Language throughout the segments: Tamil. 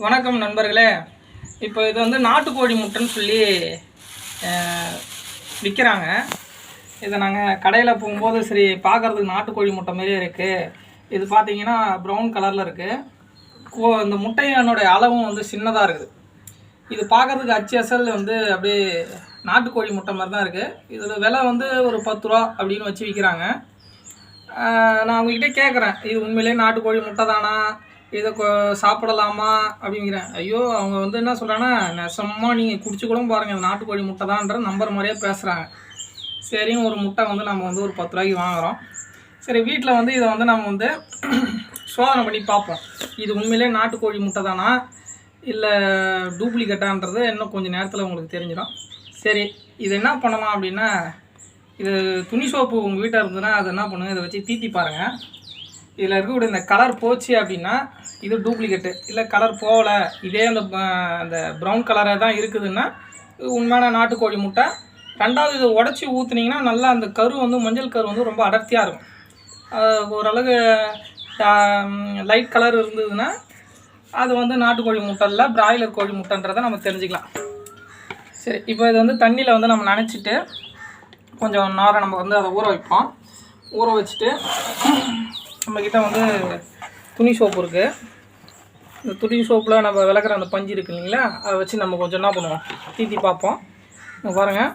வணக்கம் நண்பர்களே. இப்போ இது வந்து நாட்டுக்கோழி முட்டைன்னு சொல்லி விற்கிறாங்க இதை நாங்கள் கடையில் போகும்போது சரி பார்க்குறதுக்கு நாட்டுக்கோழி முட்டை மாதிரியே இருக்குது இது பார்த்தீங்கன்னா ப்ரௌன் கலரில் இருக்குது கோ இந்த முட்டையினுடைய அளவும் வந்து சின்னதாக இருக்குது. இது பார்க்குறதுக்கு அச்சு அசல் வந்து அப்படியே நாட்டுக்கோழி முட்டை மாதிரி தான் இருக்குது இதில் விலை வந்து ஒரு பத்து ரூபா அப்படின்னு வச்சு விற்கிறாங்க நான் உங்ககிட்ட கேட்குறேன் இது உண்மையிலேயே நாட்டுக்கோழி முட்டை தானா? இதை கொ சாப்பிடலாமா அப்படிங்கிறேன். ஐயோ அவங்க வந்து என்ன சொல்கிறாங்கன்னா நெசமாக நீங்கள் குடிச்சு கூட பாருங்கள் நாட்டுக்கோழி முட்டை தான்ற நம்பர் மாதிரியே பேசுகிறாங்க சரின்னு ஒரு முட்டை வந்து நம்ம வந்து ஒரு பத்து ரூபாய்க்கு வாங்குகிறோம் சரி வீட்டில் வந்து இதை வந்து நம்ம வந்து சோதனை பண்ணி பார்ப்போம். இது உண்மையிலே நாட்டுக்கோழி முட்டை தானா இல்லை டூப்ளிகேட்டான்றது இன்னும் கொஞ்சம் நேரத்தில் உங்களுக்கு தெரிஞ்சிடும். சரி இது என்ன பண்ணலாம் அப்படின்னா இது துணி சோப்பு உங்கள் வீட்டில் இருந்ததுன்னா அதை என்ன பண்ணுங்கள் இதை வச்சு தீட்டி பாருங்கள் இதில் இருக்கக்கூடிய இந்த கலர் போச்சு அப்படின்னா இது டூப்ளிகேட்டு இல்லை கலர் போகலை. இதே அந்த அந்த ப்ரௌன் கலராக தான் இருக்குதுன்னா இது உண்மையான நாட்டுக்கோழி முட்டை. ரெண்டாவது இதை உடச்சி ஊற்றுனீங்கன்னா நல்லா அந்த கரு வந்து மஞ்சள் கரு வந்து ரொம்ப அடர்த்தியாக இருக்கும். ஓரளவு லைட் கலர் இருந்ததுன்னா அது வந்து நாட்டுக்கோழி முட்டை இல்லை பிராய்லர் கோழி முட்டைன்றதை நம்ம தெரிஞ்சுக்கலாம். சரி இப்போ இது வந்து தண்ணியில் வந்து நம்ம நினச்சிட்டு கொஞ்சம் நேரம் நம்ம வந்து அதை ஊற வைப்போம். ஊற வச்சுட்டு நம்மக்கிட்ட வந்து துணி சோப்பு இருக்குது இந்த துணி சோப்பில் நம்ம விளக்குற அந்த பஞ்சு இருக்கு இல்லைங்களா? அதை வச்சு நம்ம கொஞ்சம் என்ன பண்ணுவோம்? தீத்தி பார்ப்போம். பாருங்க. பாருங்கள்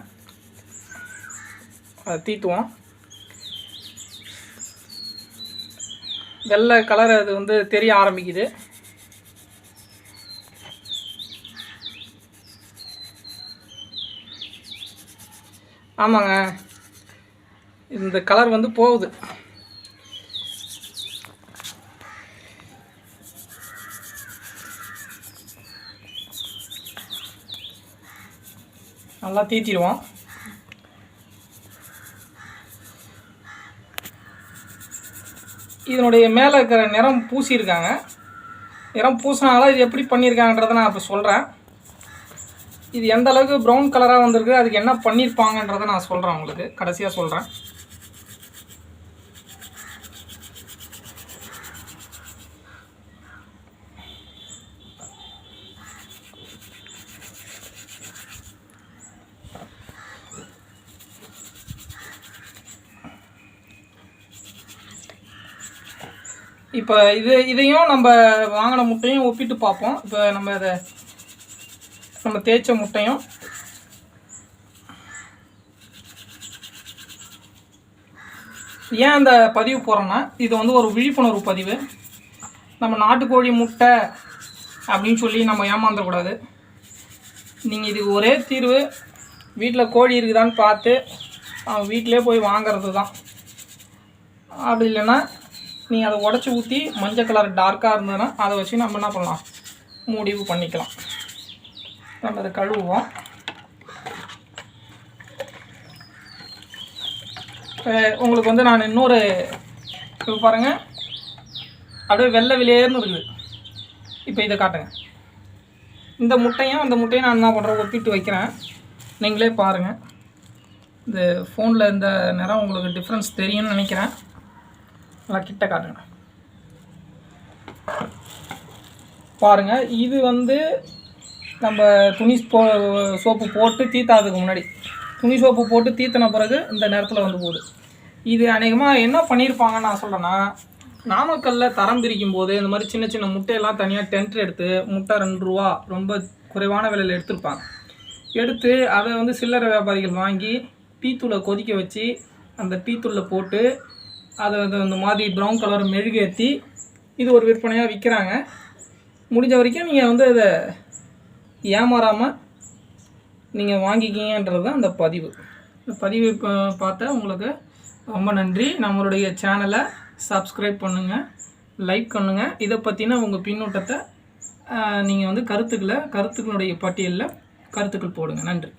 அதை தீத்துவோம். வெள்ளை கலர் அது வந்து தெரிய ஆரம்பிக்குது. ஆமாங்க. இந்த கலர் வந்து போகுது. நல்லா தீத்திடுவோம் இதனுடைய மேலே இருக்கிற நிறம் பூசியிருக்காங்க. நிறம் பூசினால இது எப்படி பண்ணியிருக்காங்கன்றதை நான் இப்போ சொல்கிறேன் இது எந்த அளவுக்கு ப்ரௌன் கலராக வந்திருக்கு அதுக்கு என்ன பண்ணியிருப்பாங்கன்றதை நான் சொல்கிறேன் உங்களுக்கு. கடைசியாக சொல்கிறேன் இப்போ இது இதையும் நம்ம வாங்கின முட்டையும் ஒப்பிட்டு பார்ப்போம். இப்போ நம்ம அதை நம்ம தேய்ச்ச முட்டையும். ஏன் அந்த பதிவு போகிறோன்னா இது வந்து ஒரு விழிப்புணர்வு பதிவு. நம்ம நாட்டுக்கோழி முட்டை அப்படின்னு சொல்லி நம்ம ஏமாந்துடக்கூடாது நீங்கள் இதுக்கு ஒரே தீர்வு. வீட்டில் கோழி இருக்குதான்னு பார்த்து அவன் வீட்டிலே போய் வாங்குறது தான் அப்படி இல்லைன்னா நீங்கள் அதை உடச்சி ஊற்றி மஞ்சள் கலர் டார்க்காக இருந்ததுன்னா அதை வச்சு நம்ம என்ன பண்ணலாம்? முடிவு பண்ணிக்கலாம். நம்ம அதை கழுவுவோம். உங்களுக்கு வந்து நான் இன்னொரு இப்போ பாருங்கள் அப்படியே வெள்ளை வெளியேர்னு இருக்குது. இப்போ இதை காட்டுங்க. இந்த முட்டையும் அந்த முட்டையும் நான் என்ன பண்ணுறேன் ஒப்பிட்டு வைக்கிறேன். நீங்களே பாருங்கள் இந்த ஃபோனில் இந்த நிறம் உங்களுக்கு டிஃப்ரென்ஸ் தெரியும்னு நினைக்கிறேன். நல்லா கிட்ட காட்டுங்க பாருங்கள் இது வந்து நம்ம துணி போ சோப்பு போட்டு தீத்தாதுக்கு முன்னாடி. துணி சோப்பு போட்டு தீத்தின பிறகு இந்த நேரத்தில் வந்து போகுது. இது அநேகமாக என்ன பண்ணியிருப்பாங்கன்னு நான் சொல்கிறேன்னா நாமக்கல்லில் தரம் பிரிக்கும் போது இந்த மாதிரி சின்ன சின்ன முட்டையெல்லாம் தனியாக டென்ட் எடுத்து முட்டை ரெண்டு ரூபா ரொம்ப குறைவான விலையில் எடுத்திருப்பாங்க. எடுத்து அதை வந்து சில்லறை வியாபாரிகள் வாங்கி டீத்தூளை கொதிக்க வச்சு அந்த டீத்தூளில் போட்டு அதை அது இந்த மாதிரி ப்ரௌன் கலர் மெழுகேற்றி இது ஒரு விற்பனையாக விற்கிறாங்க முடிஞ்ச வரைக்கும் நீங்கள் வந்து அதை ஏமாறாமல் நீங்கள் வாங்கிக்கிங்கன்றது தான் அந்த பதிவு. இந்த பதிவு இப்போ பார்த்த உங்களுக்கு ரொம்ப நன்றி. நம்மளுடைய சேனலை சப்ஸ்கிரைப் பண்ணுங்கள் லைக் பண்ணுங்கள் இதை பற்றின உங்கள் பின்னூட்டத்தை நீங்கள் வந்து கருத்துக்களை கருத்துக்களுடைய பட்டியலில் கருத்துக்கள் போடுங்க. நன்றி.